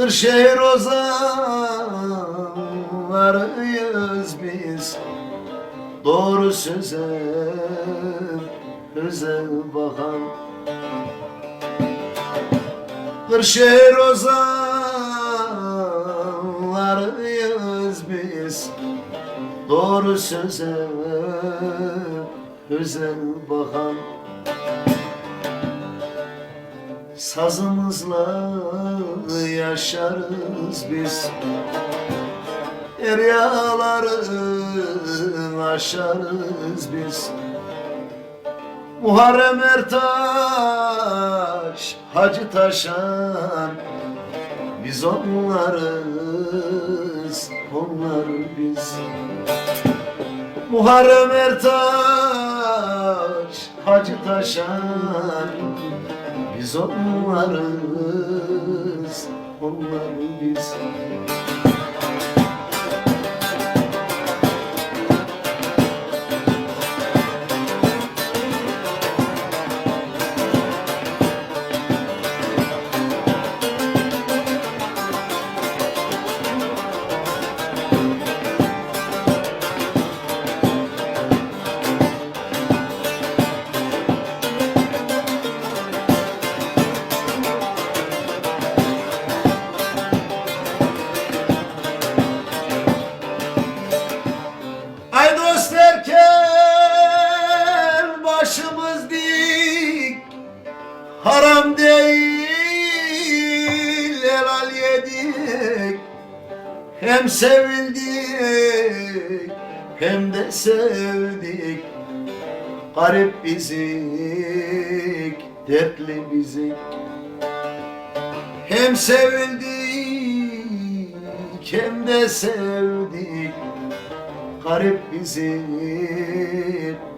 Kırşehir ozanlarıyız biz. Doğru söze özel bakan. Kırşehir ozanlarıyız biz. Doğru söze özel bakan Sazımızla yaşarız biz. Deryaları aşarız biz. Muharrem Ertaş, Hacı Taşan Biz onlarız, onlar biz. Muharrem Ertaş, Hacı Taşan Biz onlarız, onlar biz Haram değil helal yedik. Hem sevildik hem de sevdik. Garip bizik, dertli bizik. Hem sevildik hem de sevdik. Garip bizi,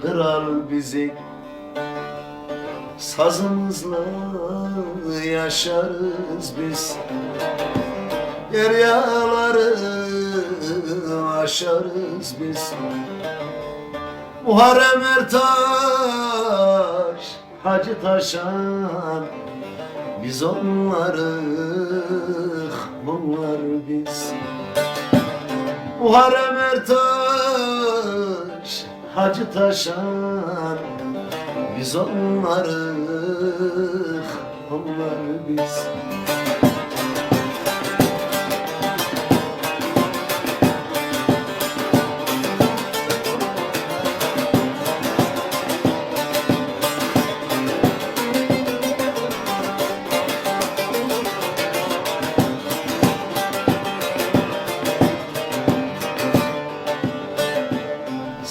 kral bizi Sazımızla yaşarız biz. Deryaları aşarız biz. Muharrem Ertaş, Hacı Taşan Biz onlarız, bunlar biz. Muharrem Ertaş, Hacı Taşan Biz onlarız, onlar biz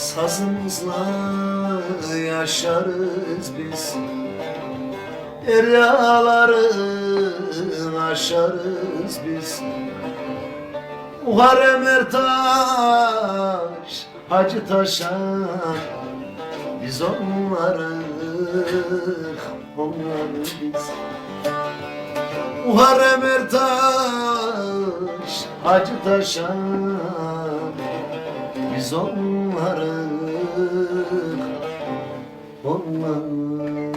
Sazımızla yaşarız biz. Deryaları aşarız biz. Muharrem Ertaş, Hacı Taşan Biz onları, onlar biz. Muharrem Ertaş, Hacı Taşan Biz onları, onlar